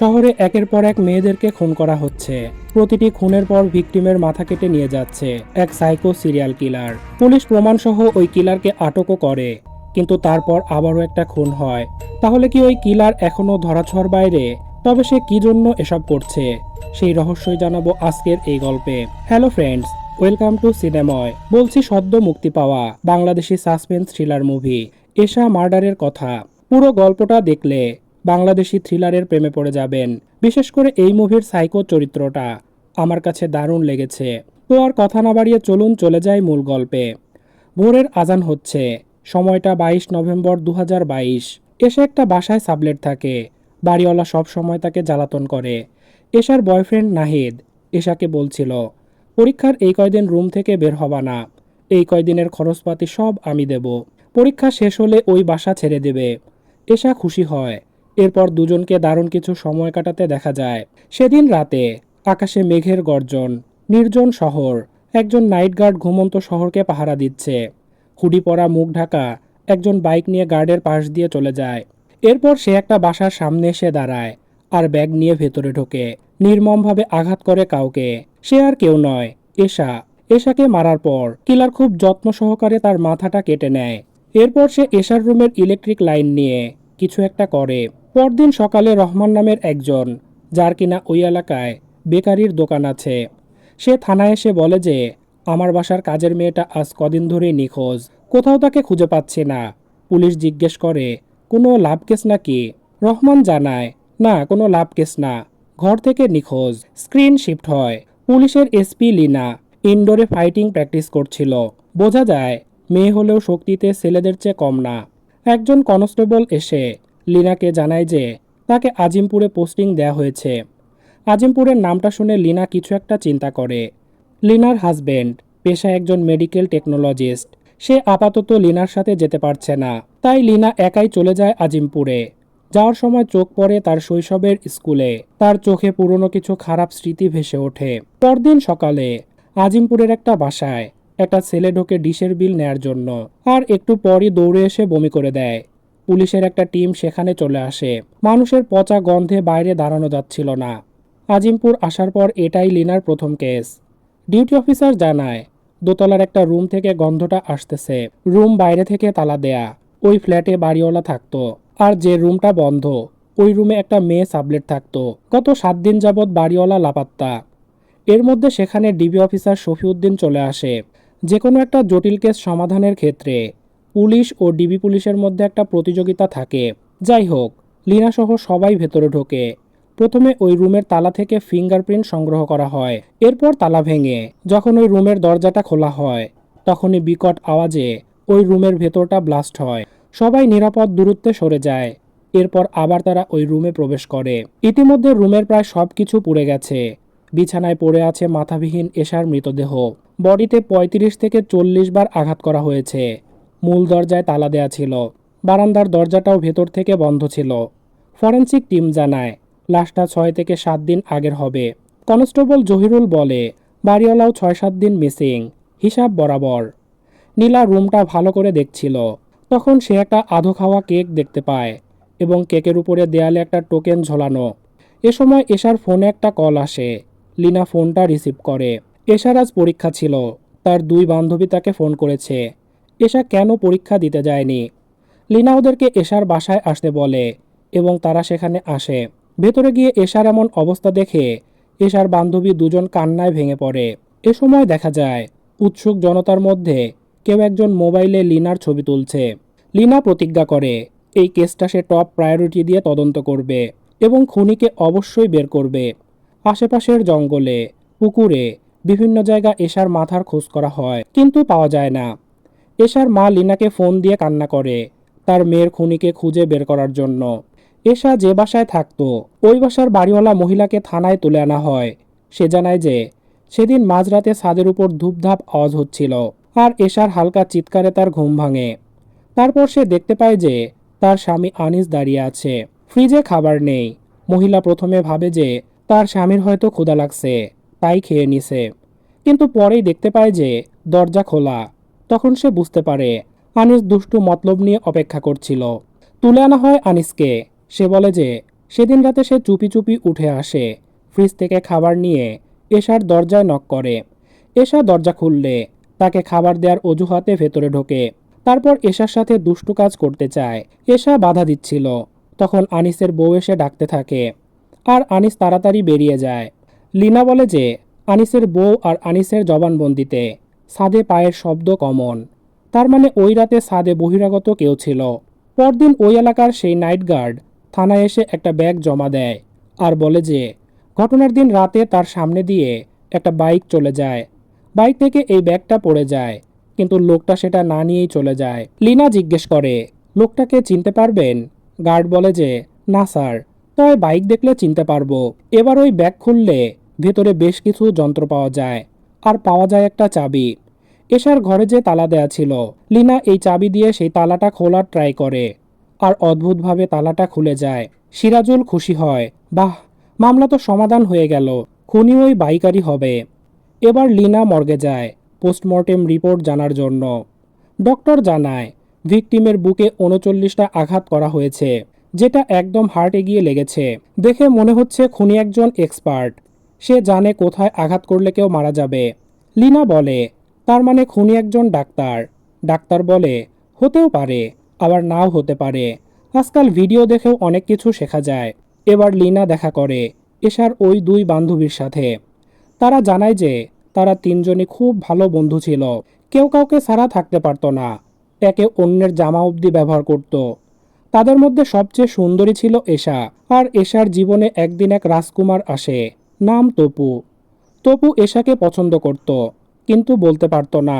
শহরে একের পর এক মেয়েদেরকে খুন করা হচ্ছে। প্রতিটি খুনের পর ভিকটিমের মাথা কেটে নিয়ে যাচ্ছে এক সাইকো সিরিয়াল কিলার। পুলিশ প্রমাণসহ ওই কিলারকে আটকও করে। কিন্তু তারপর আবারও একটা খুন হয়। তাহলে কি ওই কিলার এখনও ধরাছোঁয়ার বাইরে? তবে সে কি জন্য এসব করছে? সেই রহস্যই জানাব আজকের এই গল্পে। Hello friends, welcome to সিনেময়। বলছি সদ্য মুক্তি পাওয়া Bangladeshi suspense thriller movie, Esha মার্ডারের কথা। পুরো গল্পটা দেখলে। বাংলাদেশি থ্রিলারের প্রেমে পড়ে যাবেন। বিশেষ করে এই মুভির সাইকো চরিত্রটা আমার কাছে দারুণ লেগেছে। তো আর কথা না বাড়িয়ে চলুন চলে যায় মূল গল্পে। ভোরের আজান হচ্ছে। সময়টা বাইশ নভেম্বর দু হাজার বাইশ। এসে একটা বাসায় সাবলেট থাকে। বাড়িওয়ালা সব সময় তাকে জ্বালাতন করে। এশার বয়ফ্রেন্ড নাহিদ এশাকে বলছিল, পরীক্ষার এই কয়দিন রুম থেকে বের হবা না। এই কয়দিনের খরচপাতি সব আমি দেব। পরীক্ষা শেষ হলে ওই বাসা ছেড়ে দেবে। এশা খুশি হয়। এরপর দুজনকে দারুণ কিছু সময় কাটাতে দেখা যায়। সেদিন রাতে আকাশে মেঘের গর্জন, নির্জন শহর, একজন নাইট গার্ড ঘুমন্ত শহরকে পাহারা দিচ্ছে। হুডি পরা মুখ ঢাকা একজন বাইক নিয়ে গার্ডের পাশ দিয়ে চলে যায়। এরপর সে একটা বাসার সামনে এসে দাঁড়ায় আর ব্যাগ নিয়ে ভেতরে ঢোকে, নির্মমভাবে আঘাত করে কাউকে। সে আর কেউ নয়, এশা। এশাকে মারার পর কিলার খুব যত্ন সহকারে তার মাথাটা কেটে নেয়। এরপর সে এশার রুমের ইলেকট্রিক লাইন নিয়ে কিছু একটা করে। পরদিন সকালে রহমান নামের একজন, যার কিনা ওই এলাকায় বেকারির দোকান আছে। সে থানায় এসে বলে যে, আমার বাসার কাজের মেয়েটা আজ কদিন ধরেই নিখোঁজ। কোথাও তাকে খুঁজে পাচ্ছে না। পুলিশ জিজ্ঞেস করে, কোনো লাভ কেস নাকি? রহমান জানায়, না, কোনো লাভ কেস না। ঘর থেকে নিখোঁজ। স্ক্রিন শিফট হয়। পুলিশের এসপি লিনা ইনডোরে ফাইটিং প্র্যাকটিস করছিল। বোঝা যায়, মেয়ে হলেও শক্তিতে ছেলেদের চেয়ে কম না। একজন কনস্টেবল এসে লিনাকে জানায় যে তাকে আজিমপুরে পোস্টিং দেয়া হয়েছে। আজিমপুরের নামটা শুনে লিনা কিছু একটা চিন্তা করে। লিনার হাজবেন্ড, পেশা একজন মেডিকেল টেকনোলজিস্ট। সে আপাতত লিনার সাথে যেতে পারছে না। তাই লিনা একাই চলে যায় আজিমপুরে। যাওয়ার সময় চোখ পড়ে তার শৈশবের স্কুলে। তার চোখে পুরনো কিছু খারাপ স্মৃতি ভেসে ওঠে। পরদিন সকালে আজিমপুরের একটা বাসায় একটা ছেলে ঢোকে ডিশের বিল নেয়ার জন্য। আর একটু পরই দৌড়ে এসে বমি করে দেয়। পুলিশের একটা টিম সেখানে চলে আসে। মানুষের পচা গন্ধে বাইরে দাঁড়ানো যাচ্ছিল না। আজিমপুর আসার পর এটাই লিনার প্রথম কেস। ডিউটি অফিসার জানায়, দোতলার একটা রুম থেকে গন্ধটা আসতেছে। রুম বাইরে থেকে তালা দেয়া। ওই ফ্ল্যাটে বাড়িওয়ালা থাকতো। আর যে রুমটা বন্ধ, ওই রুমে একটা মেয়ে সাবলেট থাকতো। গত সাত দিন যাবৎ বাড়িওয়ালা লাপাত্তা। এর মধ্যে সেখানে ডিবি অফিসার শফিউদ্দিন চলে আসে। যে কোনো একটা জটিল কেস সমাধানের ক্ষেত্রে। পুলিশ ও ডিবি পুলিশের মধ্যে একটা প্রতিযোগিতা থাকে। যাই হোক লিনা সহ সবাই ভেতরে ঢোকে। প্রথমে ওই রুমের তালা থেকে ফিঙ্গারপ্রিন্ট সংগ্রহ করা হয়। এরপর তালা ভেঙে, যখন ওই রুমের দরজাটা খোলা হয়, তখনই বিকট আওয়াজে ওই রুমের ভেতরটা ব্লাস্ট হয়। সবাই নিরাপদ দূরত্বে সরে যায়। এরপর আবার তারা ওই রুমে প্রবেশ করে। ইতিমধ্যে রুমের প্রায় সব কিছু পুড়ে গেছে। বিছানায় পড়ে আছে মাথাবিহীন এশার মৃতদেহ। বডিতে ৩৫ থেকে চল্লিশ বার আঘাত করা হয়েছে। মূল দরজায় তালা দেয়া ছিল। বারান্দার দরজাটাও ভেতর থেকে বন্ধ ছিল। ফরেন্সিক টিম জানায়, লাশটা ছয় থেকে সাত দিন আগের হবে। কনস্টেবল জহিরুল বলে, বাড়িওয়ালাও ছয় সাত দিন মিসিং, হিসাব বরাবর। নীলা রুমটা ভালো করে দেখছিল। তখন সে একটা আধো খাওয়া কেক দেখতে পায় এবং কেকের উপরে দেয়ালে একটা টোকেন ঝোলানো। এ সময় এশার ফোনে একটা কল আসে। লিনা ফোনটা রিসিভ করে। এশার আজ পরীক্ষা ছিল। তার দুই বান্ধবী তাকে ফোন করেছে। এশা কেন পরীক্ষা দিতে যায়নি? লিনা ওদেরকে এশার বাসায় আসতে বলে এবং তারা সেখানে আসে। ভেতরে গিয়ে এশার এমন অবস্থা দেখে এশার বান্ধবী দুজন কান্নায় ভেঙে পড়ে। এ সময় দেখা যায়, উৎসুক জনতার মধ্যে কেউ একজন মোবাইলে লিনার ছবি তুলছে। লিনা প্রতিজ্ঞা করে, এই কেসটা সে টপ প্রায়োরিটি দিয়ে তদন্ত করবে এবং খুনিকে অবশ্যই বের করবে। আশেপাশের জঙ্গলে, পুকুরে, বিভিন্ন জায়গা এশার মাথার খোঁজ করা হয়, কিন্তু পাওয়া যায় না। এশার মা লিনাকে ফোন দিয়ে কান্না করে, তার মেয়ের খুনিকে খুঁজে বের করার জন্য। এশা যে বাসায় থাকতো, ওই বাসার বাড়িওয়ালা মহিলাকে থানায় তুলে আনা হয়। সে জানায় যে, সেদিন মাঝরাতে ছাদের উপর ধূপধাপ আওয়াজ হচ্ছিল, আর এশার হালকা চিৎকারে তার ঘুম ভাঙে। তারপর সে দেখতে পায় যে, তার স্বামী আনিস দাঁড়িয়ে আছে। ফ্রিজে খাবার নেই। মহিলা প্রথমে ভাবে যে, তার স্বামীর হয়তো ক্ষুধা লাগছে, তাই খেয়ে নিছে। কিন্তু পরেই দেখতে পায় যে, দরজা খোলা। তখন সে বুঝতে পারে আনিস দুষ্টু মতলব নিয়ে অপেক্ষা করছিল। তুলে আনা হয় আনিসকে। সে বলে যে, সেদিন রাতে সে চুপি চুপি উঠে আসে। ফ্রিজ থেকে খাবার নিয়ে এশার দরজায় নক করে। এশা দরজা খুললে তাকে খাবার দেওয়ার অজুহাতে ভেতরে ঢোকে। তারপর এশার সাথে দুষ্টু কাজ করতে চায়। এশা বাধা দিচ্ছিল। তখন আনিসের বউ এসে ডাকতে থাকে। আর আনিস তাড়াতাড়ি বেরিয়ে যায়। লিনা বলে যে, আনিসের বউ আর আনিসের জবানবন্দিতে সাদে পায়ের শব্দ কমন। তার মানে ওই রাতে সাদে বহিরাগত কেউ ছিল। পরদিন ওই এলাকার সেই নাইট গার্ড থানায় এসে একটা ব্যাগ জমা দেয় আর বলে যে, ঘটনার দিন রাতে তার সামনে দিয়ে একটা বাইক চলে যায়। বাইক থেকে এই ব্যাগটা পড়ে যায়, কিন্তু লোকটা সেটা না নিয়েই চলে যায়। লিনা জিজ্ঞেস করে, লোকটাকে চিনতে পারবেন? গার্ড বলে যে, না স্যার, তবে বাইক দেখলে চিনতে পারব। এবার ওই ব্যাগ খুললে ভেতরে বেশ কিছু যন্ত্র পাওয়া যায়। আর পাওয়া যায় একটা চাবি। এশার ঘরে যে তালা দেয়া ছিল, লিনা এই চাবি দিয়ে সেই তালাটা খোলার ট্রাই করে। আর অদ্ভুতভাবে তালাটা খুলে যায়। সিরাজুল খুশি হয়, বাহ, মামলা তো সমাধান হয়ে গেল, খুনি ওই বাইকারই হবে। এবার লিনা মর্গে যায়, পোস্টমর্টেম রিপোর্ট জানার জন্য। ডক্টর জানায়, ভিকটিমের বুকে উনচল্লিশটা আঘাত করা হয়েছে, যেটা একদম হার্টে গিয়ে লেগেছে। দেখে মনে হচ্ছে খুনি একজন এক্সপার্ট। সে জানে কোথায় আঘাত করলে কেউ মারা যাবে। লিনা বলে, তার মানে খুনি একজন ডাক্তার। ডাক্তার বলে, হতেও পারে, আবার নাও হতে পারে। আজকাল ভিডিও দেখেও অনেক কিছু শেখা যায়। এবার লিনা দেখা করে এশার ওই দুই বান্ধবীর সাথে। তারা জানায় যে, তারা তিনজনই খুব ভালো বন্ধু ছিল। কেউ কাউকে ছাড়া থাকতে পারতো না। একে অন্যের জামা অবধি ব্যবহার করত। তাদের মধ্যে সবচেয়ে সুন্দরী ছিল এশা। আর এশার জীবনে একদিন এক রাজকুমার আসে। নাম তপু। তপু এশাকে পছন্দ করত, কিন্তু বলতে পারতো না।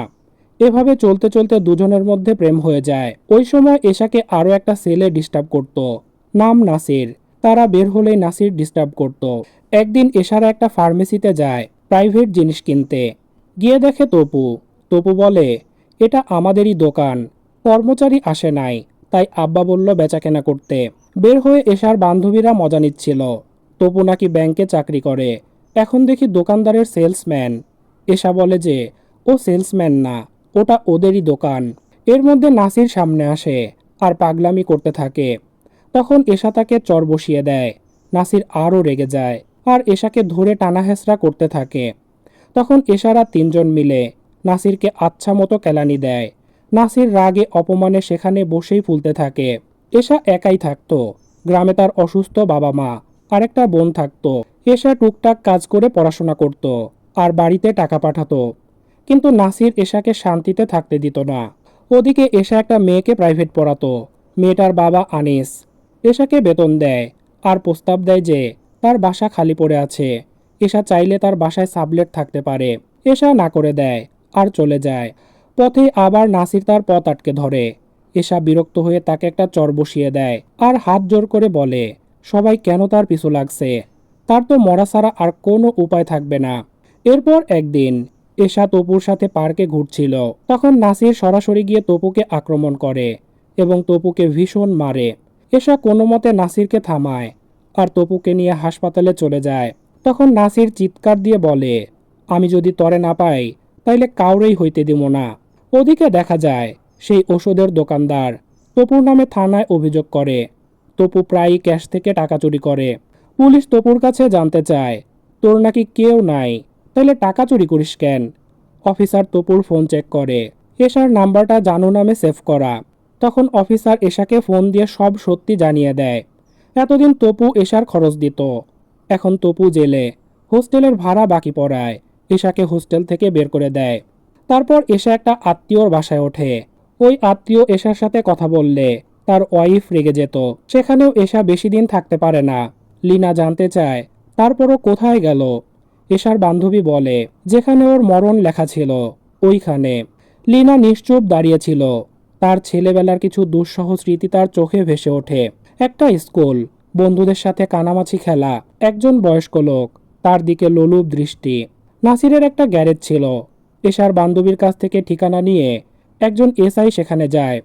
এভাবে চলতে চলতে দুজনের মধ্যে প্রেম হয়ে যায়। ওই সময় এশাকে আরও একটা ছেলে ডিস্টার্ব করত, নাম নাসির। তারা বের হলেই নাসির ডিস্টার্ব করত। একদিন এশারা একটা ফার্মেসিতে যায় প্রাইভেট জিনিস কিনতে। গিয়ে দেখে তপু। তপু বলে, এটা আমাদেরই দোকান। কর্মচারী আসে নাই। তাই আব্বা বলল বেচাকেনা করতে। বের হয়ে এশার বান্ধবীরা মজা নিচ্ছিল। তপু নাকি ব্যাংকে চাকরি করে। এখন দেখি দোকানদারের সেলসম্যান। এসা বলে যে, ও সেলসম্যান না, ওটা ওদেরই দোকান। এর মধ্যে নাসির সামনে আসে আর পাগলামি করতে থাকে। তখন এশা তাকে চর বসিয়ে দেয়। নাসির আরও রেগে যায় আর এশাকে ধরে টানা করতে থাকে। তখন এশারা তিনজন মিলে নাসিরকে আচ্ছা মতো কেলানি দেয়। নাসির রাগে অপমানে সেখানে বসেই ফুলতে থাকে। এশা একাই থাকতো। গ্রামে তার অসুস্থ বাবা মা আরেকটা বোন থাকতো। এশা টুকটাক কাজ করে পড়াশোনা করত আর বাড়িতে টাকা পাঠাতো। কিন্তু নাসির এশাকে শান্তিতে থাকতে দিত না। ওদিকে এশা একটা মেয়েকে প্রাইভেট পড়াতো। মেয়েটার বাবা আনিস। এশাকে বেতন দেয় আর প্রস্তাব দেয় যে তার বাসা খালি পড়ে আছে। এশা চাইলে তার বাসায় সাবলেট থাকতে পারে। এশা না করে দেয় আর চলে যায়। পথে আবার নাসির তার পথ আটকে ধরে। এশা বিরক্ত হয়ে তাকে একটা চর বসিয়ে দেয় আর হাত জোর করে বলে সবাই কেন তার পিছু লাগছে? তার তো মরা ছাড়া আর কোনো উপায় থাকবে না। এরপর একদিন এশা তপুর সাথে পার্কে ঘুরছিল। তখন নাসির সরাসরি গিয়ে তপুকে আক্রমণ করে এবং তপুকে ভীষণ মারে। এশা কোনো মতে নাসিরকে থামায় আর তপুকে নিয়ে হাসপাতালে চলে যায়। তখন নাসির চিৎকার দিয়ে বলে, আমি যদি তরে না পাই, তাইলে কাউরেই হইতে দিব না। ওদিকে দেখা যায়, সেই ওষুধের দোকানদার তপুর নামে থানায় অভিযোগ করে। তপু প্রায়ই ক্যাশ থেকে টাকা চুরি করে। পুলিশ তপুর কাছে জানতে চায়, তোর নাকি কেউ নাই তাহলে টাকা চুরি করিস কেন? অফিসার তপুর ফোন চেক করে, এশার নাম্বারটা জানু নামে সেভ করা। তখন অফিসার এশাকে ফোন দিয়ে সব সত্যি জানিয়ে দেয়। এতদিন তপু এশার খরচ দিত। এখন তপু জেলে, হোস্টেলের ভাড়া বাকি পড়ায়। এশাকে হোস্টেল থেকে বের করে দেয়। তারপর এশা একটা আত্মীয়র বাসায় ওঠে। ওই আত্মীয় এশার সাথে কথা বললে তার ওয়াইফ রেগে যেত। সেখানেও এশা বেশি দিন থাকতে পারে না। লিনা জানতে চায়, তারপরও কোথায় গেল? এশার বান্ধবী বলে, যেখানে ওর মরণ লেখা ছিল, ওইখানে। লিনা নিশ্চুপ দাঁড়িয়েছিল। তার ছেলেবেলার কিছু দুঃসহ স্মৃতি তার চোখে ভেসে ওঠে। একটা স্কুল, বন্ধুদের সাথে কানামাছি খেলা, একজন বয়স্ক লোক, তার দিকে লোলুপ দৃষ্টি। নাসিরের একটা গ্যারেজ ছিল। এশার বান্ধবীর কাছ থেকে ঠিকানা নিয়ে একজন এসআই সেখানে যায়।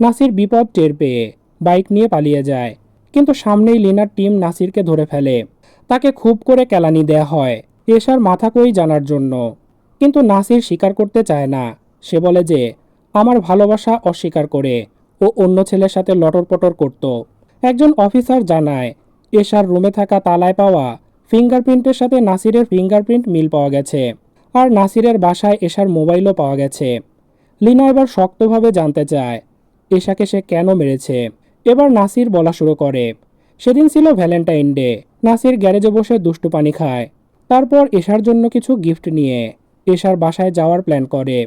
নাসির বিপদ টের পেয়ে বাইক নিয়ে পালিয়ে যায়। কিন্তু সামনেই লিনার টিম নাসিরকে ধরে ফেলে। তাকে খুব করে কেলানি দেয়া হয় এশার মাথা কই জানার জন্য। কিন্তু নাসির স্বীকার করতে চায় না। সে বলে যে, আমার ভালোবাসা অস্বীকার করে ও অন্য ছেলের সাথে লটর পটর করত। একজন অফিসার জানায়, এশার রুমে থাকা তালায় পাওয়া ফিঙ্গারপ্রিন্টের সাথে নাসিরের ফিঙ্গারপ্রিন্ট মিল পাওয়া গেছে আর নাসিরের বাসায় এশার মোবাইলও পাওয়া গেছে। লিনা এবার শক্তভাবে জানতে চায় এশাকে সে কেন মেরেছে? এবার নাসির বলা শুরু করে। সেদিন ছিল ভ্যালেন্টাইন ডে। নাসির গ্যারেজে বসে দুষ্টু পানি খায়। তারপর এশার জন্য কিছু গিফট নিয়ে এশার বাসায় যাওয়ার প্ল্যান করে।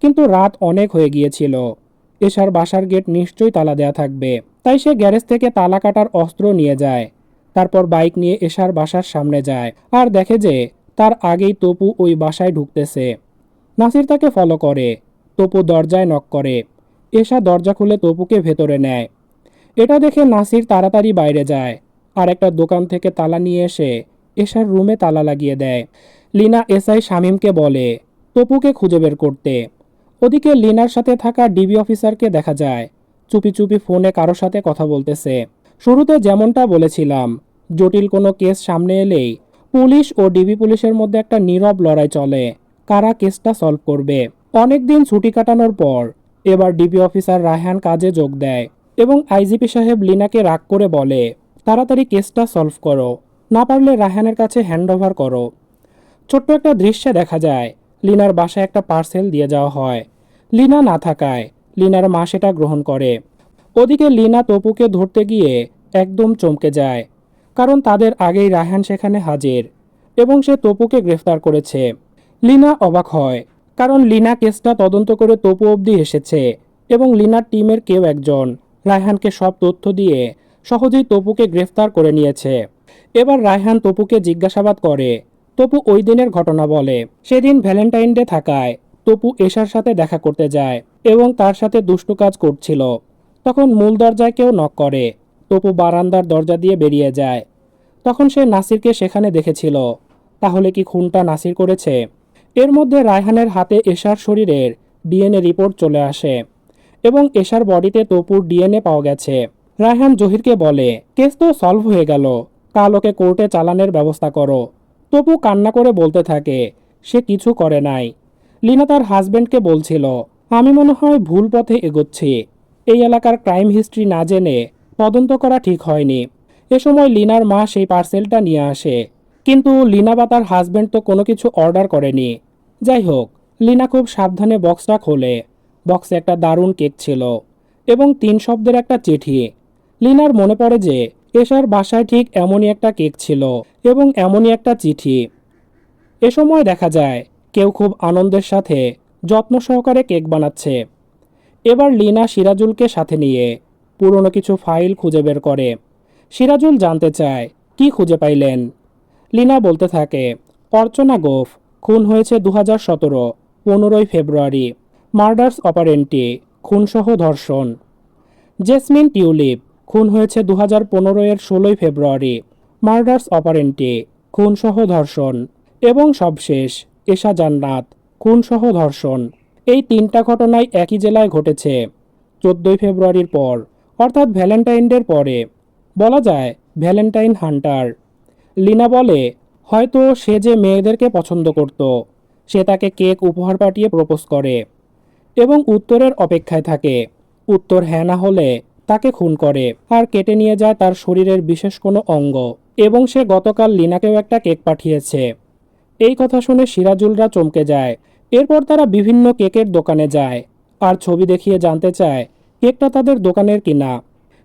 কিন্তু রাত অনেক হয়ে গিয়েছিল। এশার বাসার গেট নিশ্চয়ই তালা দেয়া থাকবে। তাই সে গ্যারেজ থেকে তালা কাটার অস্ত্র নিয়ে যায়। তারপর বাইক নিয়ে এশার বাসার সামনে যায়। আর দেখে যে তার আগেই তপু ওই বাসায় ঢুকতেছে। নাসির তাকে ফলো করে। তপু দরজায় নক করে। এশা দরজা খুলে তপুকে ভেতরে নেয়। এটা দেখে নাসির তাড়াতাড়ি বাইরে যায়। আর একটা দোকান থেকে তালা নিয়ে এসে এশার রুমে তালা লাগিয়ে দেয়। লিনা এসআই শামীমকে বলে, তপুকে খুঁজে বের করতে। ওদিকে লিনার সাথে থাকা ডিবি অফিসারকে দেখা যায়। চুপি চুপি ফোনে কারও সাথে কথা বলতেছে। শুরুতে যেমনটা বলেছিলাম, জটিল কোনো কেস সামনে এলেই পুলিশ ও ডিবি পুলিশের মধ্যে একটা নীরব লড়াই চলে, কারা কেসটা সলভ করবে। অনেক দিন ছুটি কাটানোর পর এবার ডিবি অফিসার রায়হান কাজে যোগ দেয় এবং আইজিপি সাহেব লিনাকে রাগ করে বলে, তাড়াতাড়ি কেসটা সলভ করো, না পারলে রায়হানের কাছে হ্যান্ড ওভার করো। ছোট্ট একটা দৃশ্যে দেখা যায়, লিনার বাসায় একটা পার্সেল দিয়ে যাওয়া হয়। লিনা না থাকায় লিনার মা সেটা গ্রহণ করে। ওদিকে লিনা তপুকে ধরতে গিয়ে একদম চমকে যায়, কারণ তাদের আগেই রায়হান সেখানে হাজির এবং সে তপুকে গ্রেফতার করেছে। লিনা অবাক হয় কারণ লিনা কেসটা তদন্ত করে তপু অবধি এসেছে এবং লিনার টিমের কেউ একজন। রায়হানকে সব তথ্য দিয়ে সহজেই তপুকে গ্রেফতার করে নিয়েছে। এবার রায়হান তপুকে জিজ্ঞাসাবাদ করে। তপু ওই দিনের ঘটনা বলে। সেদিন ভ্যালেন্টাইন ডে থাকায় তপু এশার সাথে দেখা করতে যায় এবং তার সাথে দুষ্টু কাজ করছিল। তখন মূল দরজায় কেউ নক করে। তপু বারান্দার দরজা দিয়ে বেরিয়ে যায়। তখন সে নাসিরকে সেখানে দেখেছিল। তাহলে কি খুনটা নাসির করেছে? এর মধ্যে রায়হানের হাতে এশার শরীরের ডিএনএ রিপোর্ট চলে আসে এবং এশার বডিতে তপুর ডিএনএ পাওয়া গেছে। রায়হান জহিরকে বলে, কেস তো সলভ হয়ে গেল। কাল ওকে কোর্টে চালানের ব্যবস্থা করো। তপু কান্না করে বলতে থাকে, সে কিছু করে নাই। লিনা তার হাজবেন্ডকে বলছিল, আমি মনে হয় ভুল পথে এগোচ্ছি। এই এলাকার ক্রাইম হিস্ট্রি না জেনে তদন্ত করা ঠিক হয়নি। এ সময় লিনার মা সেই পার্সেলটা নিয়ে আসে। কিন্তু লিনা বা তার হাজবেন্ড তো কোনো কিছু অর্ডার করেনি। যাই হোক, লিনা খুব সাবধানে বক্সটা খোলে। বক্সে একটা দারুণ কেক ছিল এবং তিন শব্দের একটা চিঠি। লিনার মনে পড়ে যে এশার বাসায় ঠিক এমনই একটা কেক ছিল এবং এমনই একটা চিঠি। এ সময় দেখা যায়, কেউ খুব আনন্দের সাথে যত্ন সহকারে কেক বানাচ্ছে। এবার লিনা সিরাজুলকে সাথে নিয়ে পুরনো কিছু ফাইল খুঁজে বের করে। সিরাজুল জানতে চায়, কি খুঁজে পাইলেন? লিনা বলতে থাকে, অর্চনা গোফ। খুন হয়েছে দু হাজার সতেরো, পনেরোই ফেব্রুয়ারি। মার্ডার্স অপারেন্টি খুনসহ ধর্ষণ। জেসমিন টিউলিপ খুন হয়েছে দু হাজার পনেরো এর ষোলোই ফেব্রুয়ারি। মার্ডার্স অপারেন্টি খুনসহ ধর্ষণ। এবং সবশেষ এশা জান্নাত খুনসহ ধর্ষণ। এই তিনটা ঘটনাই একই জেলায় ঘটেছে। চোদ্দোই ফেব্রুয়ারির পর, অর্থাৎ ভ্যালেন্টাইন ডের পরে। বলা যায় ভ্যালেন্টাইন হান্টার। লিনা বলে হয়তো সে যে মেয়েদেরকে পছন্দ করত, সে তাকে কেক উপহার পাঠিয়ে প্রপোজ করে এবং উত্তরের অপেক্ষায় থাকে। উত্তর হ্যাঁ না হলে তাকে খুন করে আর কেটে নিয়ে যায় তার শরীরের বিশেষ কোনো অঙ্গ। এবং সে গতকাল লিনাকেও একটা কেক পাঠিয়েছে। এই কথা শুনে সিরাজুলরা চমকে যায়। এরপর তারা বিভিন্ন কেকের দোকানে যায় আর ছবি দেখিয়ে জানতে চায় কেকটা তাদের দোকানের কিনা।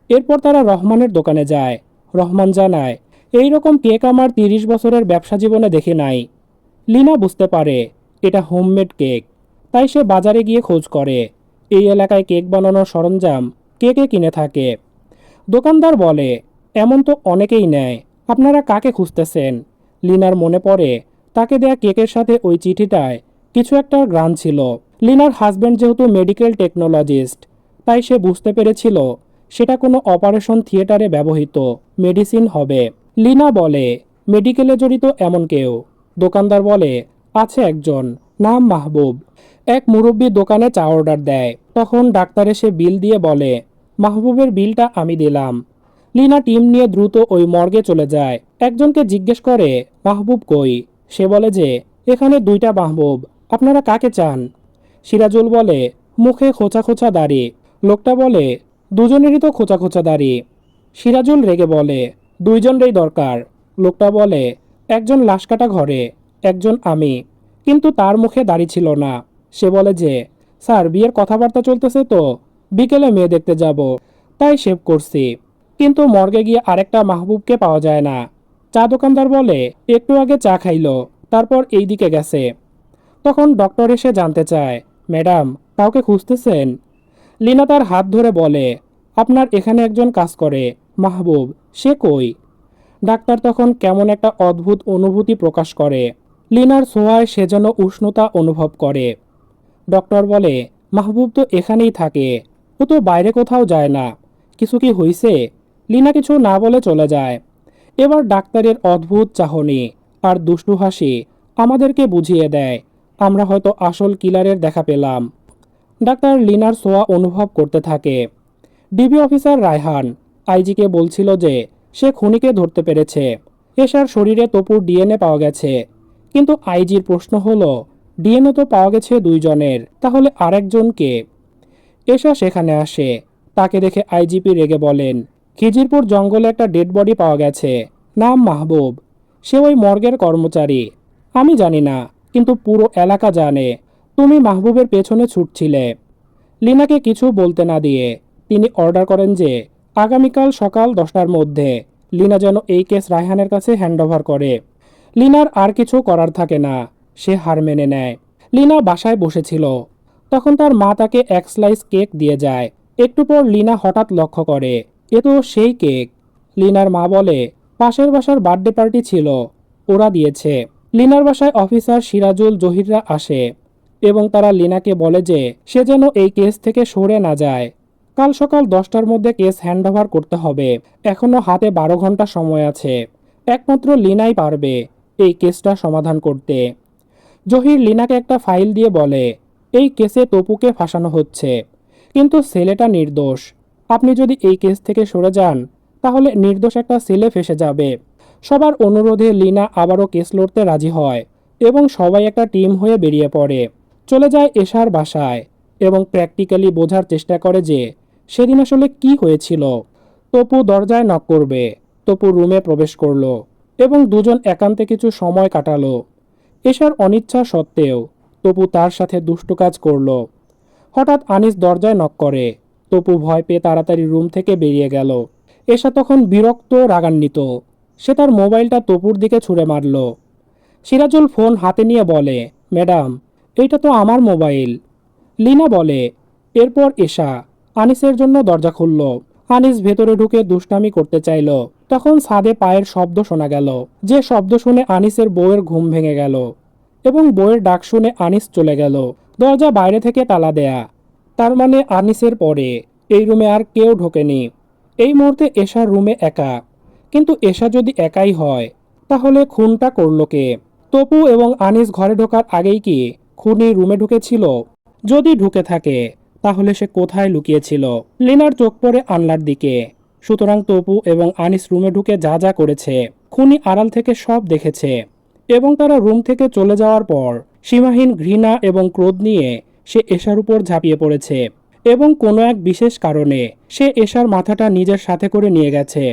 এরপর তারা রহমানের দোকানে যায়। রহমান জানায় এই রকম কেক আমার তিরিশ বছরের ব্যবসা জীবনে দেখি নাই। লিনা বুঝতে পারে, এটা হোমমেড কেক, তাই সে বাজারে গিয়ে খোঁজ করে। এই এলাকায় কেক বানানোর সরঞ্জাম কে কে কিনে থাকে। দোকানদার বলে, এমন তো অনেকেই নেয়, আপনারা কাকে খুঁজতেছেন? লিনার মনে পড়ে, তাকে দেয়া কেকের সাথে ওই চিঠিটায় কিছু একটা গ্রান ছিল। লিনার হাজব্যান্ড যেহেতু মেডিকেল টেকনোলজিস্ট, তাই সে বুঝতে পেরেছিল, সেটা কোনো অপারেশন থিয়েটারে ব্যবহৃত মেডিসিন হবে। লিনা বলে, মেডিকেলে জড়িত এমন কেউ? দোকানদার বলে, আছে একজন, নাম মাহবুব। এক মুরব্বী দোকানে চা অর্ডার দেয়। তখন ডাক্তার এসে বিল দিয়ে বলে, মাহবুবের বিলটা আমি দিলাম। লিনা টিম নিয়ে দ্রুত ওই মর্গে চলে যায়। একজনকে জিজ্ঞেস করে, মাহবুব কই? সে বলে যে, এখানে দুইটা মাহবুব, আপনারা কাকে চান? সিরাজুল বলে, মুখে খোঁচা খোঁচা দাড়ি। লোকটা বলে, দুজনেরই তো খোঁচা খোঁচা দাড়ি। সিরাজুল রেগে বলে দুইজনেরই দরকার। লোকটা বলে, একজন লাশ কাটা ঘরে, একজন আমি। কিন্তু তার মুখে দাড়ি ছিল না। সে বলে যে, স্যার, বিয়ের কথাবার্তা চলতেছে তো, বিকেলে মেয়ে দেখতে যাব। তাই শেভ করছি। কিন্তু মর্গে গিয়ে আরেকটা মাহবুবকে পাওয়া যায় না। চা দোকানদার বলে, একটু আগে চা খাইলো, তারপর এই দিকে গেছে। তখন ডক্টর এসে জানতে চায়, ম্যাডাম, কাউকে খুঁজতেছেন? লিনা তার হাত ধরে বলে, আপনার এখানে একজন কাজ করে মাহবুব, সে কই? ডাক্তার তখন কেমন একটা অদ্ভুত অনুভূতি প্রকাশ করে। লিনার ছোঁয়ায় সে যেন উষ্ণতা অনুভব করে। ডক্টর বলে, মাহবুব তো এখানেই থাকে। ও তো বাইরে কোথাও যায় না। কিছু কি হইছে? লিনা কিছু না বলে চলে যায়। এবার ডাক্তারের অদ্ভুত চাহনি আর দুষ্টু হাসি আমাদেরকে বুঝিয়ে দেয়, আমরা হয়তো আসল কিলারের দেখা পেলাম। ডাক্তার লিনার সোয়া অনুভব করতে থাকে। ডিবি অফিসার রায়হান আইজিকে বলছিল যে, সে খুনিকে ধরতে পেরেছে। এশার শরীরে তপুর ডিএনএ পাওয়া গেছে। কিন্তু আইজির প্রশ্ন হলো, ডিএনএ তো পাওয়া গেছে দুইজনের, তাহলে আরেকজনকে? এশা সেখানে আসে। তাকে দেখে আইজিপি রেগে বলেন, খিজিরপুর জঙ্গলে একটা ডেড বডি পাওয়া গেছে, নাম মাহবুব। সে ওই মর্গের কর্মচারী। আমি জানি না, কিন্তু পুরো এলাকা জানে। তুমি মাহবুবের পেছনে ছুটছিলে। লিনাকে কিছু বলতে না দিয়ে তিনি অর্ডার করেন যে আগামীকাল সকাল দশটার মধ্যে। লিনা যেন এই কেস রায়হানের কাছে হ্যান্ডওভার করে। লিনার আর কিছু করার থাকে না। সে হার মেনে নেয়। লিনা বাসায় বসেছিল। তখন তার মা তাকে এক স্লাইস কেক দিয়ে যায়। একটু পর লিনা হঠাৎ লক্ষ্য করে। এ তো সেই কেক লিনার মা বলে, পাশের বাসার বার্থডে পার্টি ছিল। ওরা দিয়েছে। লিনার বাসায় অফিসার সিরাজুল জহিররা আসে এবং তারা লিনাকে বলে যে, সে যেন এই কেস থেকে সরে না যায়। কাল সকাল দশটার মধ্যে কেস হ্যান্ডওভার করতে হবে। এখনও হাতে বারো ঘণ্টা সময় আছে। একমাত্র লিনাই পারবে এই কেসটা সমাধান করতে। জহির লিনাকে একটা ফাইল দিয়ে বলে, এই কেসে তপুকে ফাঁসানো হচ্ছে। কিন্তু ছেলেটা নির্দোষ। আপনি যদি এই কেস থেকে সরে যান, তাহলে নির্দোষ একটা ছেলে ফেসে যাবে। সবার অনুরোধে লিনা আবারও কেস লড়তে রাজি হয় এবং সবাই একটা টিম হয়ে বেরিয়ে পড়ে। চলে যায় এশার বাসায় এবং প্র্যাকটিক্যালি বোঝার চেষ্টা করে যে সেদিন আসলে কি হয়েছিল? তপু দরজায় নক করবে। তপু রুমে প্রবেশ করল এবং দুজন একান্তে কিছু সময় কাটালো। এশার অনিচ্ছা সত্ত্বেও তপু তার সাথে দুষ্টু কাজ করল। হঠাৎ আনিস দরজায় নক করে। তপু ভয় পেয়ে তাড়াতাড়ি রুম থেকে বেরিয়ে গেল। এশা তখন বিরক্ত, রাগান্বিত। সে তার মোবাইলটা তপুর দিকে ছুঁড়ে মারল। সিরাজুল ফোন হাতে নিয়ে বলে, ম্যাডাম, এইটা তো আমার মোবাইল। লিনা বলে, এরপর এশা আনিসের জন্য দরজা খুলল। আনিস ভেতরে ঢুকে দুষ্টামি করতে চাইল। তখন ছাদে পায়ের শব্দ শোনা গেল। যে শব্দ শুনে আনিসের বউয়ের ঘুম ভেঙে গেল এবং বউয়ের ডাক শুনে আনিস চলে গেল। দরজা বাইরে থেকে তালা দেয়া। তার মানে আনিসের পরে। এই রুমে আর কেউ ঢোকেনি। এই মুহূর্তে এশার রুমে একা। কিন্তু এশা যদি একাই হয়, তাহলে খুনটা করল কে? তপু এবং আনিস ঘরে ঢোকার আগেই কি খুনি রুমে ঢুকেছিল? যদি ঢুকে থাকে তাহলে সে কোথায় লুকিয়েছিল? লিনার চোখ পড়ে আনলার দিকে। সুতরাং তপু এবং আনিস রুমে ঢুকে যা যা করেছে, খুনি আড়াল থেকে সব দেখেছে এবং তারা রুম থেকে চলে যাওয়ার পর সীমাহীন ঘৃণা এবং ক্রোধ নিয়ে সে এশার উপর ঝাঁপিয়ে পড়েছে এবং কোনো এক বিশেষ কারণে সে এশার মাথাটা নিজের সাথে করে নিয়ে গেছে।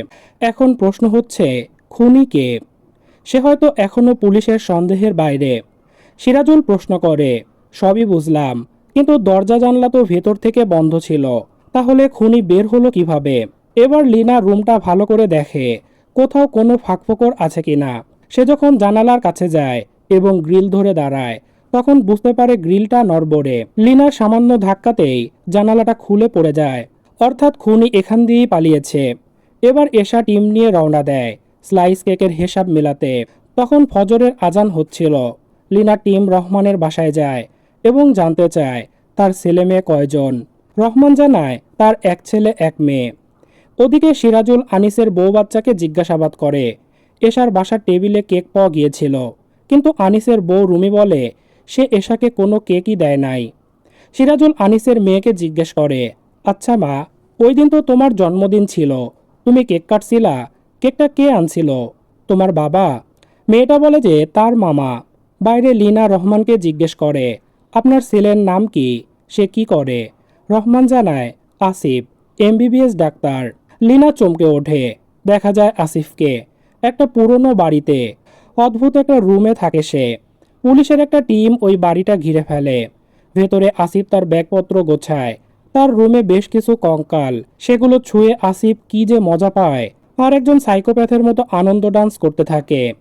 এখন প্রশ্ন হচ্ছে, খুনি কে? সে হয়তো এখনও পুলিশের সন্দেহের বাইরে। সিরাজুল প্রশ্ন করে, সবই বুঝলাম কিন্তু দরজা জানলা তো ভেতর থেকে বন্ধ ছিল। তাহলে খুনি বের হলো কীভাবে? এবার লিনা রুমটা ভালো করে দেখে, কোথাও কোনো ফাঁকফোকর আছে কিনা। সে যখন জানালার কাছে যায় এবং গ্রিল ধরে দাঁড়ায়, তখন বুঝতে পারে গ্রিলটা নড়বড়ে। লিনার সামান্য ধাক্কাতেই জানালাটা খুলে পড়ে যায়। অর্থাৎ খুনি এখান দিয়েই পালিয়েছে। এবার এশা টিম নিয়ে রওনা দেয় স্লাইস কেকের হিসাব মেলাতে। তখন ফজরের আজান হচ্ছিল। লিনা টিম রহমানের বাসায় যায়। এবং জানতে চায় তার ছেলে মেয়ে কয়জন। রহমান জানায়, তার এক ছেলে, এক মেয়ে। ওদিকে সিরাজুল আনিসের বউ বাচ্চাকে জিজ্ঞাসাবাদ করে। এশার বাসার টেবিলে কেক পাওয়া গিয়েছিল, কিন্তু আনিসের বউ রুমি বলে, সে এশাকে কোনো কেকই দেয় নাই। সিরাজুল আনিসের মেয়েকে জিজ্ঞেস করে আচ্ছা মা, ওই দিন তো তোমার জন্মদিন ছিল, তুমি কেক কাটছিলা, কেকটা কে আনছিল? তোমার বাবা? মেয়েটা বলে যে, তার মামা। বাইরে লিনা রহমানকে জিজ্ঞেস করে আপনার ছেলের নাম কি? সে কি করে? রহমান জানায়, আসিফ, এমবিবিএস ডাক্তার। লিনা চমকে ওঠে। দেখা যায় আসিফকে। একটা পুরনো বাড়িতে। অদ্ভুত একটা রুমে থাকে সে। পুলিশের একটা টিম ওই বাড়িটা ঘিরে ফেলে। ভেতরে আসিফ তার ব্যাগপত্র গোছায়। তার রুমে বেশ কিছু কঙ্কাল। সেগুলো ছুঁয়ে আসিফ কি যে মজা পায়। আর একজন সাইকোপ্যাথের মতো আনন্দ ডান্স করতে থাকে।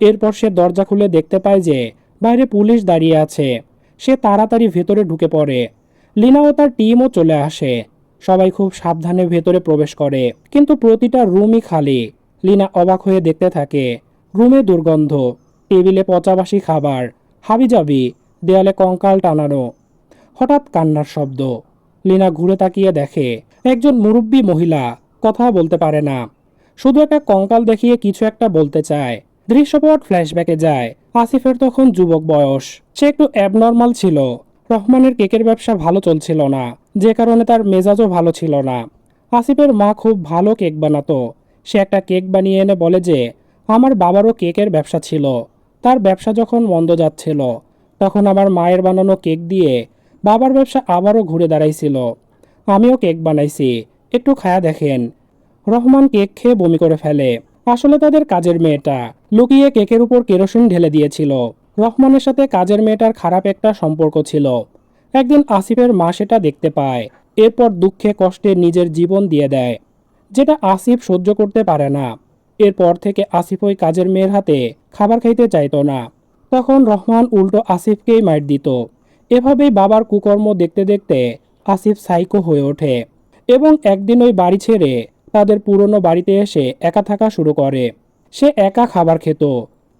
এরপর সে দরজা খুলে দেখতে পায় যে, বাইরে পুলিশ দাঁড়িয়ে আছে। সে তাড়াতাড়ি ভেতরে ঢুকে পড়ে। লিনা ও তার টিমও চলে আসে। সবাই খুব সাবধানে ভেতরে প্রবেশ করে। কিন্তু প্রতিটা রুমই খালি। লিনা অবাক হয়ে দেখতে থাকে, রুমে দুর্গন্ধ, টেবিলে পচাবাসি খাবার, হাবিজাবি, দেয়ালে কঙ্কাল টানানো। হঠাৎ কান্নার শব্দ। লিনা ঘুরে তাকিয়ে দেখে, একজন মুরব্বী মহিলা কথা বলতে পারে না। শুধু একটা কঙ্কাল দেখিয়ে কিছু একটা বলতে চায়। দৃশ্যপট ফ্ল্যাশব্যাকে যায়। আসিফের তখন যুবক বয়স। সে একটু অ্যাবনর্মাল ছিল। রহমানের কেকের ব্যবসা ভালো চলছিল না। যে কারণে তার মেজাজও ভালো ছিল না। আসিফের মা খুব ভালো কেক বানাতো। সে একটা কেক বানিয়ে এনে বলে যে, আমার বাবারও কেকের ব্যবসা ছিল। তার ব্যবসা যখন মন্দ যাচ্ছিল, তখন আমার মায়ের বানানো কেক দিয়ে বাবার ব্যবসা আবারও ঘুরে দাঁড়াইছিল। আমিও কেক বানাইছি। একটু খায়া দেখেন। রহমান কেক খেয়ে বমি করে ফেলে। আসলে তাদের কাজের মেয়েটা। লুকিয়ে কেকের উপর কেরোসিন ঢেলে দিয়েছিল। রহমানের সাথে কাজের মেয়েটার খারাপ একটা সম্পর্ক ছিল। একদিন আসিফের মা সেটা দেখতে পায়। এরপর দুঃখে কষ্টে নিজের জীবন দিয়ে দেয়। যেটা আসিফ সহ্য করতে পারে না। এরপর থেকে আসিফ ওই কাজের মেয়ের হাতে খাবার খাইতে চাইত না। তখন রহমান উল্টো আসিফকেই মার দিত। এভাবেই বাবার কুকর্ম দেখতে দেখতে আসিফ সাইকো হয়ে ওঠে। এবং একদিন ওই বাড়ি ছেড়ে তাদের পুরনো বাড়িতে এসে একা থাকা শুরু করে। সে একা খাবার খেত,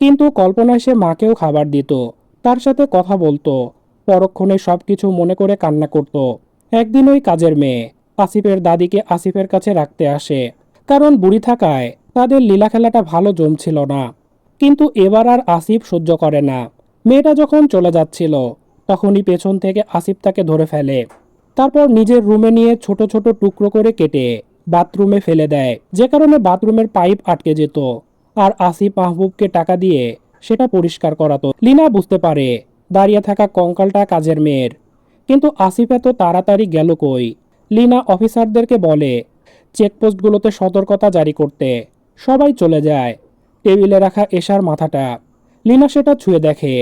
কিন্তু কল্পনায় সে মাকেও খাবার দিত। তার সাথে কথা বলতো, পরক্ষণে সবকিছু মনে করে কান্না করত। একদিন ওই কাজের মেয়ে আসিফের দাদিকে আসিফের কাছে রাখতে আসে। কারণ বুড়ি থাকায় তাদের লীলা খেলাটা ভালো জমছিল না। কিন্তু এবার আর আসিফ সহ্য করে না। মেয়েটা যখন চলে যাচ্ছিল, তখনই পেছন থেকে আসিফ তাকে ধরে ফেলে। তারপর নিজের রুমে নিয়ে ছোট ছোট টুকরো করে কেটে বাথরুমে ফেলে দেয়, যে কারণে বাথরুমের পাইপ আটকে যেত। আর আসিফ মাহবুবকে টাকা দিয়ে সেটা পরিষ্কার করাতো। লিনা বুঝতে পারে, দাঁড়িয়ে থাকা কঙ্কালটা কাজের মেয়ের। কিন্তু আসিফ এত তাড়াতাড়ি গেল কই? লিনা অফিসারদেরকে বলে, চেকপোস্টগুলোতে সতর্কতা জারি করতে। সবাই চলে যায়, টেবিলে রাখা এশার মাথাটা। লিনা সেটা ছুঁয়ে দেখে,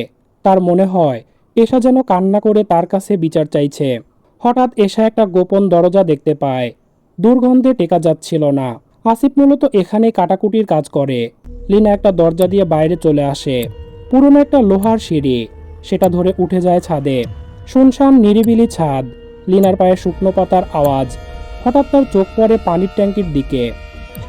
তার মনে হয়, এশা যেন কান্না করে তার কাছে বিচার চাইছে। হঠাৎ এশা একটা গোপন দরজা দেখতে পায়। দুর্গন্ধে টেকা যাচ্ছিল না। আসিফ মূলত এখানে কাটাকুটির কাজ করে। লিনা একটা দরজা দিয়ে বাইরে চলে আসে। পুরনো একটা লোহার সিঁড়ি, সেটা ধরে উঠে যায় ছাদে। শুনশান নিরিবিলি ছাদ, লিনার পায়ে শুকনো পাতার আওয়াজ। হঠাৎ তার চোখ পড়ে পানির ট্যাঙ্কির দিকে।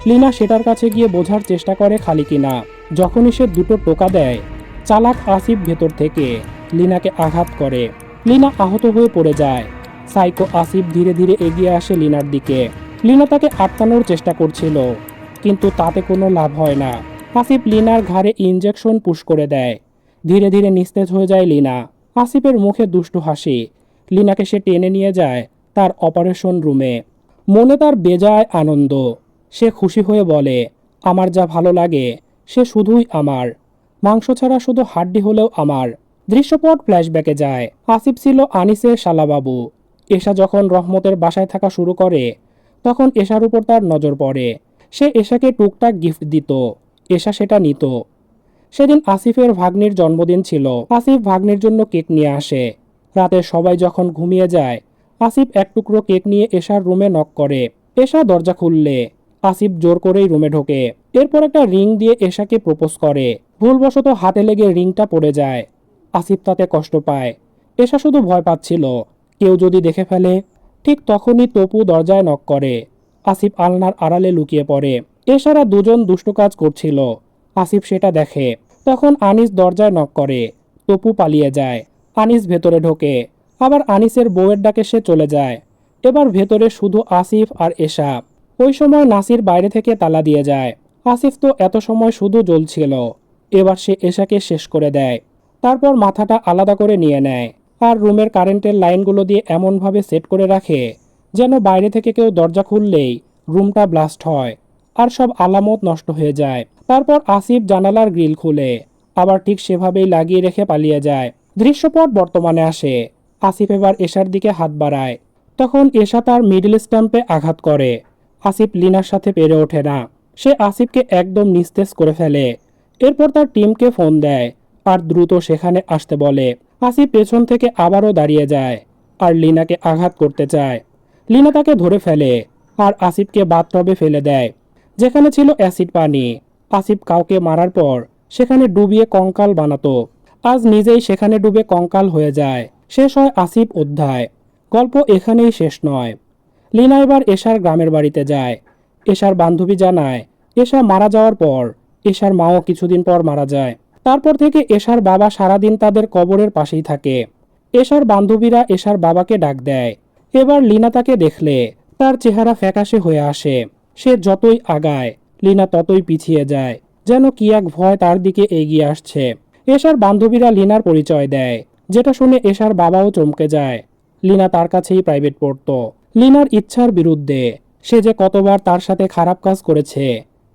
লিনা সেটার কাছে গিয়ে বোঝার চেষ্টা করে খালি কিনা। যখনই সে দুটো টোকা দেয়, চালাক আসিফ ভেতর থেকে। লিনাকে আঘাত করে। লিনা আহত হয়ে পড়ে যায়। সাইকো আসিফ ধীরে ধীরে এগিয়ে আসে লিনার দিকে। লিনা তাকে আটকানোর চেষ্টা করছিল, কিন্তু তাতে কোনো লাভ হয় না। আসিফ লিনার ঘাড়ে ইঞ্জেকশন পুশ করে দেয়। ধীরে ধীরে নিস্তেজ হয়ে যায় লিনা। আসিফের মুখে দুষ্টু হাসি। লিনাকে সে টেনে নিয়ে যায় তার অপারেশন রুমে মনে তার বেজায় আনন্দ। সে খুশি হয়ে বলে, আমার যা ভালো লাগে, সে শুধুই আমার। মাংস ছাড়া শুধু হাড্ডি হলেও আমার। দৃশ্যপট ফ্ল্যাশব্যাকে যায়। আসিফ ছিল আনিসের শালাবাবু। এশা যখন রহমতের বাসায় থাকা শুরু করে, তখন এশার উপর তার নজর পড়ে। সে এশাকে টুকটাক গিফট দিত। এশা সেটা নিত। সেদিন আসিফের ভাগ্নির জন্মদিন ছিল। আসিফ ভাগ্নির জন্য কেক নিয়ে আসে। রাতে সবাই যখন ঘুমিয়ে যায়, আসিফ এক টুকরো কেক নিয়ে এশার রুমে নক করে। এশা দরজা খুললে। আসিফ জোর করেই রুমে ঢোকে। এরপর একটা রিং দিয়ে এশাকে প্রপোজ করে। ভুলবশত হাতে লেগে রিংটা পড়ে যায়। আসিফ তাতে কষ্ট পায়। এশা শুধু ভয় পাচ্ছিল। কেউ যদি দেখে ফেলে, ঠিক তখনই তপু দরজায় নক করে। আসিফ আলনার আড়ালে লুকিয়ে পড়ে। এছাড়া দুজন দুষ্ট কাজ করছিল। আসিফ সেটা দেখে। তখন আনিস দরজায় নক করে। তপু পালিয়ে যায়। আনিস ভেতরে ঢোকে। আবার আনিসের বউয়ের ডাকে সে চলে যায়। এবার ভেতরে শুধু আসিফ আর এশা। ওই সময় নাসির বাইরে থেকে তালা দিয়ে যায়। আসিফ তো এত সময় শুধু জ্বলছিল। এবার সে এশাকে শেষ করে দেয়। তারপর মাথাটা আলাদা করে নিয়ে নেয়। আর রুমের কারেন্টের লাইনগুলো দিয়ে এমনভাবে সেট করে রাখে, যেন বাইরে থেকে কেউ দরজা খুললেই রুমটা ব্লাস্ট হয় আর সব আলামত নষ্ট হয়ে যায়। তারপর আসিফ জানালার গ্রিল খুলে, আবার ঠিক সেভাবেই লাগিয়ে রেখে পালিয়ে যায়। দৃশ্যপট বর্তমানে আসে। আসিফ এবার এশার দিকে হাত বাড়ায়। তখন এশা তার মিডল স্ট্যাম্পে আঘাত করে। আসিফ লিনার সাথে পেরে ওঠে না। সে আসিফকে একদম নিস্তেজ করে ফেলে। এরপর তার টিমকে ফোন দেয় আর দ্রুত সেখানে আসতে বলে। আসিফ পেছন থেকে আবারও দাঁড়িয়ে যায় আর লিনাকে আঘাত করতে চায়। লিনা তাকে ধরে ফেলে আর আসিফকে বাথটবে ফেলে দেয়, যেখানে ছিল অ্যাসিড পানি। আসিফ কাউকে মারার পর সেখানে ডুবিয়ে কঙ্কাল বানাতো। আজ নিজেই সেখানে ডুবে কঙ্কাল হয়ে যায়। শেষ হয় আসিফ অধ্যায়। গল্প এখানেই শেষ নয়। লিনা এবার এশার গ্রামের বাড়িতে যায়। এশার বান্ধবী জানায়, এশা মারা যাওয়ার পর এশার মাও কিছুদিন পর মারা যায়। তারপর থেকে এশার বাবা সারাদিন তাদের কবরের পাশেই থাকে। এশার বান্ধবীরা এশার বাবাকে ডাক দেয়। এবার লিনা তাকে দেখলে, তার চেহারা ফ্যাকাশে হয়ে আসে। সে যতই আগায়, লিনা ততই পিছিয়ে যায়, যেন কি এক ভয় তার দিকে এগিয়ে আসছে। এশার বান্ধবীরা লিনার পরিচয় দেয়, যেটা শুনে এশার বাবাও চমকে যায়। লিনা তার কাছেই প্রাইভেট পড়তো। লিনার ইচ্ছার বিরুদ্ধে, সে যে কতবার তার সাথে খারাপ কাজ করেছে,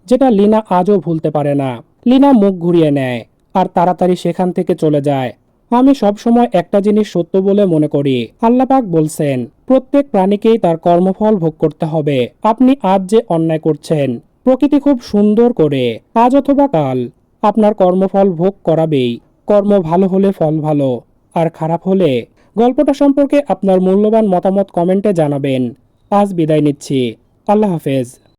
যেটা লিনা আজও ভুলতে পারে না। লিনা মুখ ঘুরিয়ে নেয় আর তাড়াতাড়ি সেখান থেকে চলে যায়। আমি সবসময় একটা জিনিস সত্য বলে মনে করি। আল্লাপাক বলছেন, প্রত্যেক প্রাণীকেই তার কর্মফল ভোগ করতে হবে। আপনি আজ যে অন্যায় করছেন, প্রকৃতি খুব সুন্দর করে, আজ অথবা কাল, আপনার কর্মফল ভোগ করাবেই। কর্ম ভালো হলে ফল ভালো, আর খারাপ হলে? গল্পটা সম্পর্কে আপনার মূল্যবান মতামত কমেন্টে জানাবেন। আজ বিদায় নিচ্ছি। আল্লাহ হাফেজ।